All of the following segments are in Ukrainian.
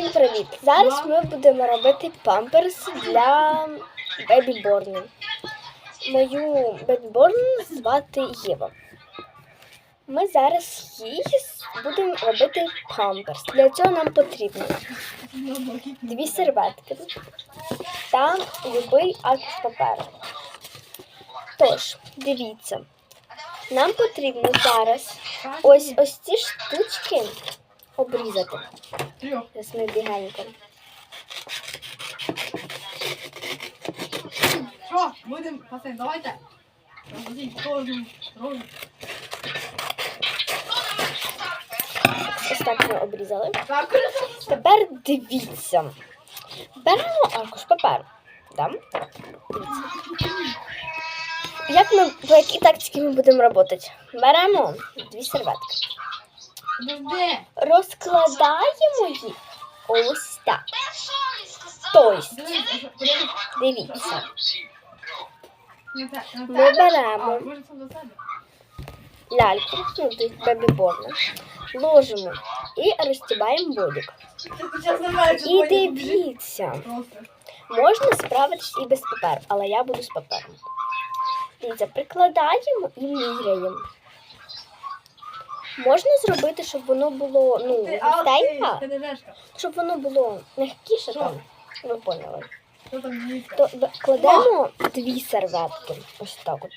Всім привіт! Зараз ми будемо робити памперс для бебі-борни. Мою бебі-борн звати Єва. Ми зараз їй будемо робити памперс. Для цього нам потрібно дві серветки та любий аркуш паперу. Тож, дивіться, нам потрібно зараз ось ось ці штучки обрізати. Зараз ми бігенько. Що? Будемо, пацан, давайте. Ось так ми обрізали. Тепер дивіться. Беремо аркуш паперу. Дивіться. Як ми, по якій тактиці ми будемо працювати? Беремо дві серветки. Розкладаємо їх ось так. Тобто, дивіться. Ми беремо ляльку, ну, тобто бебі-борну, ложимо і розтібаємо що І дивіться. Можна справитись і без паперу, але я буду з папером. Дивіться, прикладаємо і міряємо. Можна зробити, щоб воно було ну, вешка. щоб воно було Що? там. Ви поняли. То кладемо дві серветки. Ось так от.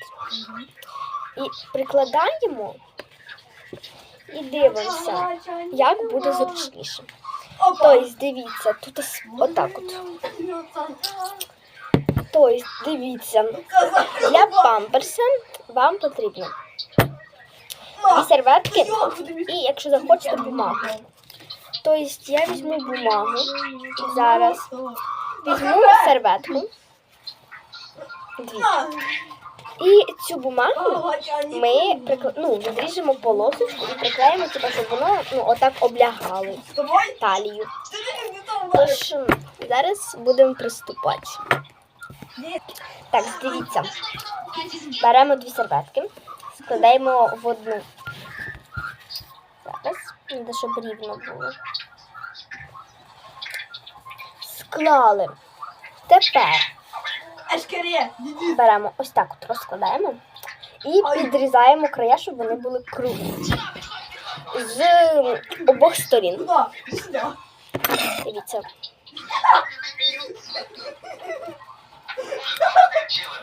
І прикладаємо і дивимося, як буде зручніше. Тобто, дивіться, тут отак от. Тобто, дивіться, для памперса вам потрібно і серветки, і якщо захочете бумагу. Тобто я візьму бумагу, зараз візьму серветку дві. І цю бумагу ми прикла- ну, відріжемо полосочку і приклеїмо, типу, щоб воно ну, отак облягало талію. Тож зараз будемо приступати. Так, дивіться. Беремо дві серветки, складаємо в одну. Зараз, треба, щоб рівно було. Склали. Тепер беремо ось так от розкладаємо і підрізаємо края, щоб вони були круглі. З обох сторін. Дивіться.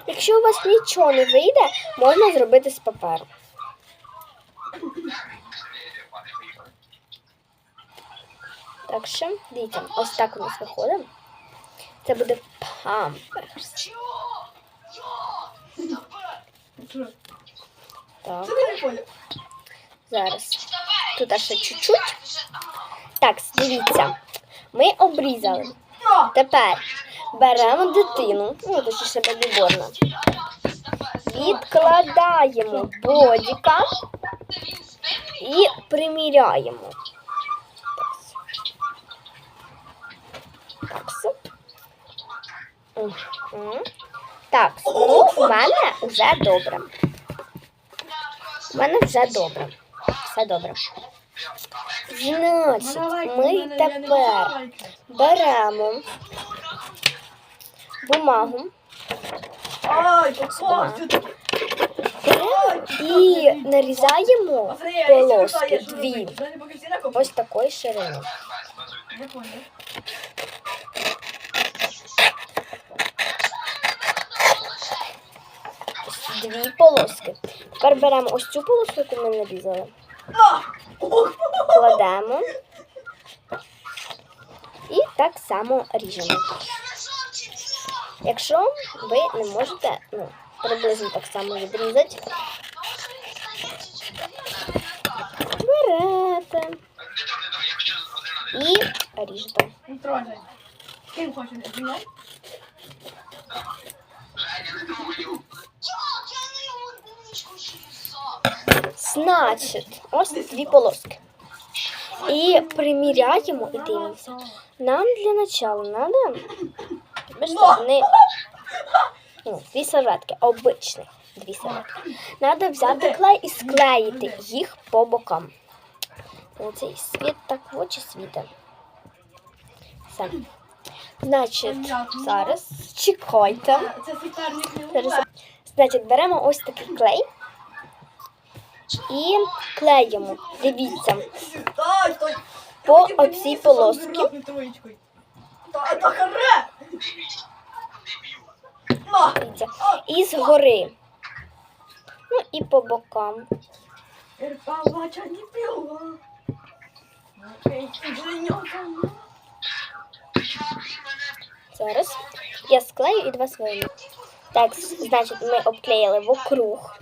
Якщо у вас нічого не вийде, можна зробити з паперу. Так що, дивіться, ось так у нас виходить. Це буде памперс. Так, зараз. Тут ще чуть-чуть. Так, дивіться. Ми обрізали. Тепер беремо дитину, ну точніше бебіборна, відкладаємо бодіка і приміряємо. Так. Ну в мене вже добре. У мене вже добре. Все добре. Значить, ми тепер беремо бумагу Ай, і нарізаємо полоски дві. Ось такої ширини. Дві полоски. Тепер беремо ось цю полоску, яку ми нарізали, На! Кладемо і так само ріжемо. Якщо ви не можете ну, приблизно так само відрізати, берете і ріжете. Не трогай. Ким хочеш? Значить, ось дві полоски. І приміряємо і дивимося. Нам для начала треба бачите, не ну, дві серветки, обичних дві серветки. Треба взяти клей і склеїти їх по бокам. Цей світ так в очі світить. все. Значить, зараз чекайте. Зараз. Значить, беремо ось такий клей і клеїмо. Дивіться, по оцій полоски. Та, дивіться, і згори. Ну і по бокам. РП бача не пила. Зараз я склею і два свої. Так, значить, ми обклеїли вокруг.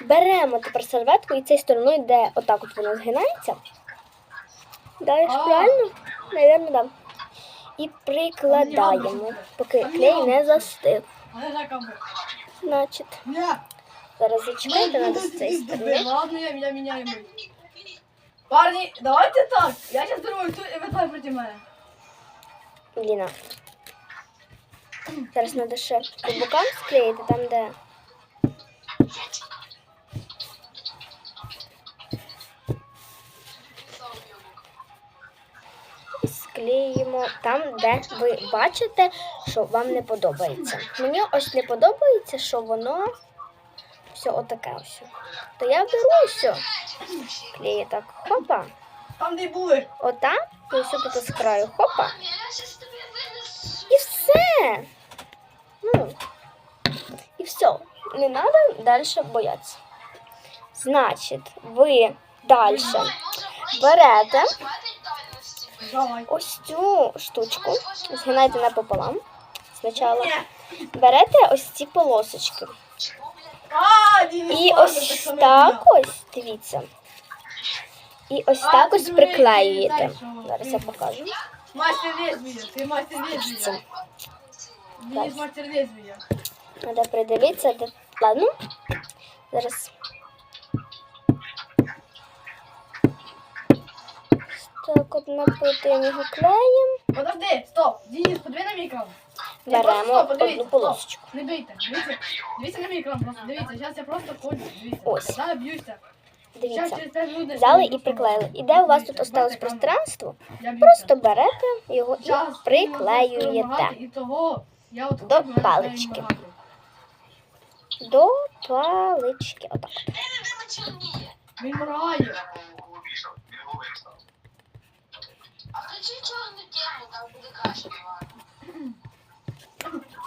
Беремо тепер серветку і цією стороною, де отак от воно згинається. Ж правильно? Навірно, да. І прикладаємо, поки клей не застиг. Значить, зараз зачекайте, треба з цієї сторони. Ладно, я, я меняю. Парни, давайте так. Я сейчас думаю, кто и вы двое против меня. Ліна. Зараз треба ще по бокам склеїти, там, де. Склеїмо там, де ви бачите, що вам не подобається. Мені ось не подобається, що воно все отаке ось. То я беру все. Клею так, хопа. Там де були. Отак, і ось тут з краю, хопа. І все. Ну, і все. Не треба далі боятися. Значить, ви далі берете. Ось цю штучку, згинаєте напополам. Спочатку берете ось ці полосочки. І ось так ось, дивіться. І ось так ось приклеюєте. Зараз я покажу. Мастер лезвия, ты мастер лезвия. Денис мастер лезвия. Треба придивитися. Ладно. Зараз. Так, от напитуємо його клеєм. Подожди, стоп. Денис, подиви на мій екран. Я Беремо просто- стоп, одну подивіться, полосочку. стоп. Не бийте, дивіться. Дивіться на мій екран просто, дивіться. Зараз я просто ходжу, дивіться. Ось. Зараз б'юся. Зараз Дивіться. через 5 минут... Взяли і приклеїли. І де у вас тут осталось пространство, Я б'юся. просто берете його і приклеюєте І того я от До хочу, палички. до палички. Отак. Він моргає. Бувати. На.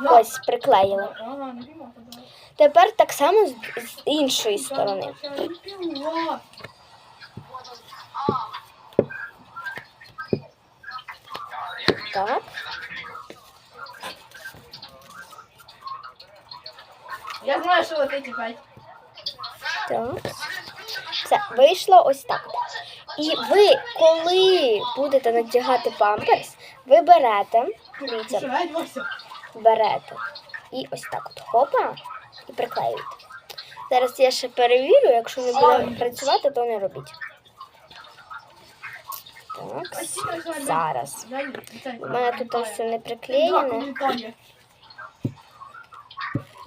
Ось приклеїли. Давай. Тепер так само з, іншої сторони. Так. Я знаю, що вот эти п'ять. Так. Все, вийшло ось так. І ви, коли будете надягати памперс, ви берете, дивіться, берете і ось так от хопа і приклеюєте. Зараз я ще перевірю, якщо не буде працювати, то не робіть. Так, зараз. У мене тут все не приклеєне,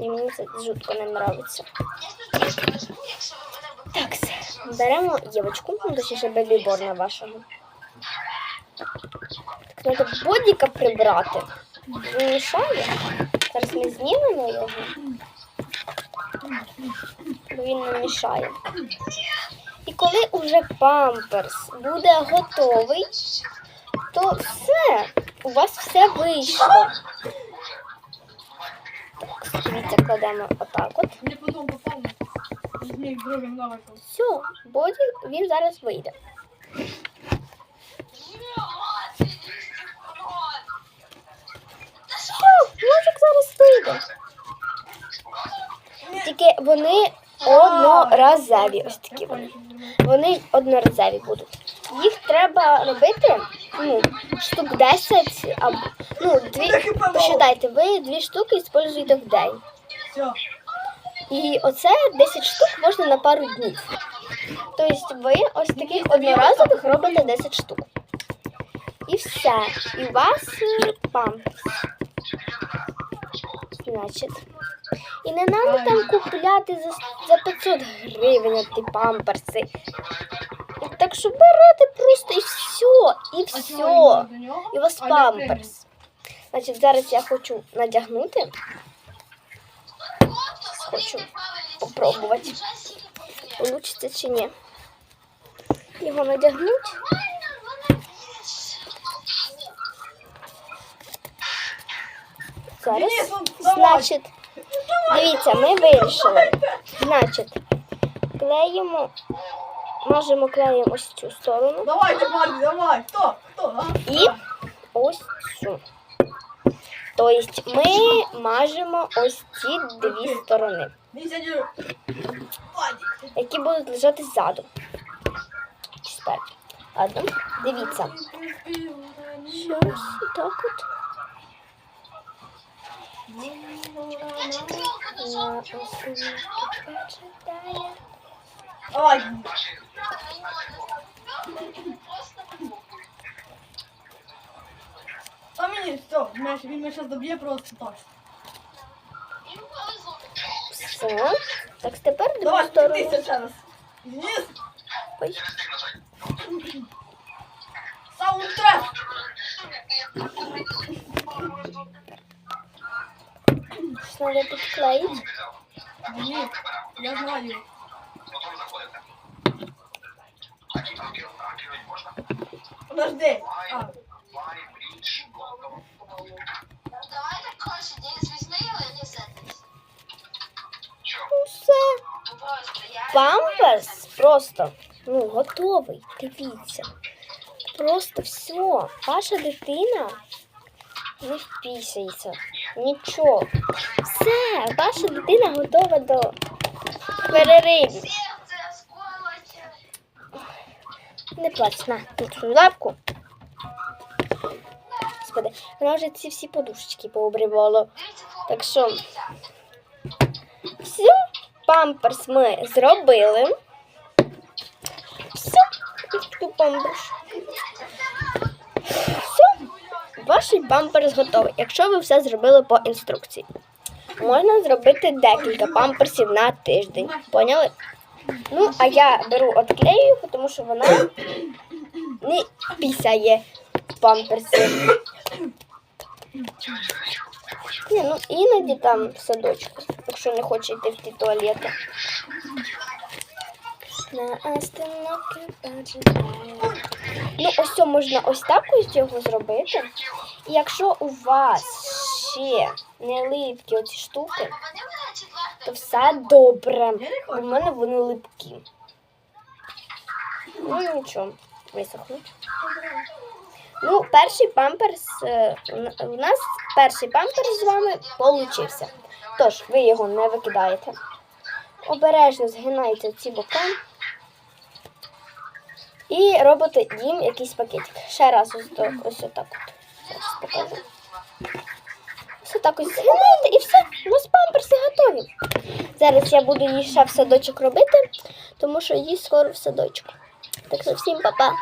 і мені це жутко не подобається. Так, все. Беремо Євочку, точніше бебіборна вашого. Так, треба бодіка прибрати. Він мішає. Зараз ми знімемо його. Бо він не мішає. І коли уже памперс буде готовий, то все, у вас все вийшло. Так, дивіться, кладемо отак от. Все, боді він зараз вийде. Все, ножик зараз вийде. Тільки вони одноразові. Ось такі вони. Вони одноразові будуть. Їх треба робити ну, штук 10 або ну, дві. Посчитайте, ви дві штуки використовуєте в день. І оце 10 штук можна на пару днів. Тобто ви ось таких одноразових робите 10 штук. І все. І у вас памперс. Значить. І не треба там купляти за, за 500 гривень ті памперси. Так що берете просто і все. і все. І у вас памперс. Значить, зараз я хочу надягнути. Хочу попробувати. Получиться чи ні. Його надягнуть. Зараз. Значить, дивіться, ми вирішили. Значить, клеїмо, мажемо клеєм ось цю сторону Давайте, парни, давай. Хто? Хто? І ось цю. Тобто ми мажемо ось ці дві сторони, які будуть лежати ззаду. Спереду. Ладно, дивіться. Щось так от. На ось тут почитає. Давай. А мені все, знаєш, він мене зараз доб'є просто так. Все. Так, тепер другу Давай, сторону. підійся ще раз. Денис, Ой. саундтрек. Щось треба підклеїти. Денис, я знаю. Подожди. А, Давайте коротше, не. Ну все. Памперс просто ну, готовий. Дивіться. Просто все. Ваша дитина не впісяється. Нічого. Все, ваша дитина готова до переривів. Не плач, на, тут свою лапку. Господи, вона вже ці всі подушечки пообривала. Так що, все, памперс ми зробили. Все, тут памперс. Все, ваш памперс готовий, якщо ви все зробили по інструкції. Можна зробити декілька памперсів на тиждень. Поняли? Ну, а я беру отклею, тому що вона не пісяє памперси. Ні, ну іноді там в садочку, якщо не хоче йти в ті туалети. Ну, ось можна ось так ось його зробити. І якщо у вас ще не липкі оці штуки, то все добре. У мене вони липкі. Ну нічого, висохнуть. Ну, перший памперс. е, у нас перший памперс з вами получився. Тож, ви його не викидаєте. Обережно згинаєте ці бока. І робите їм якийсь пакетик. Ще раз ось, до, ось отак от. Зараз покажу. Ось отак ось згинаєте і все. У вас памперси готові. Зараз я буду її ще в садочок робити, тому що їй скоро в садочку. Так що всім па-па.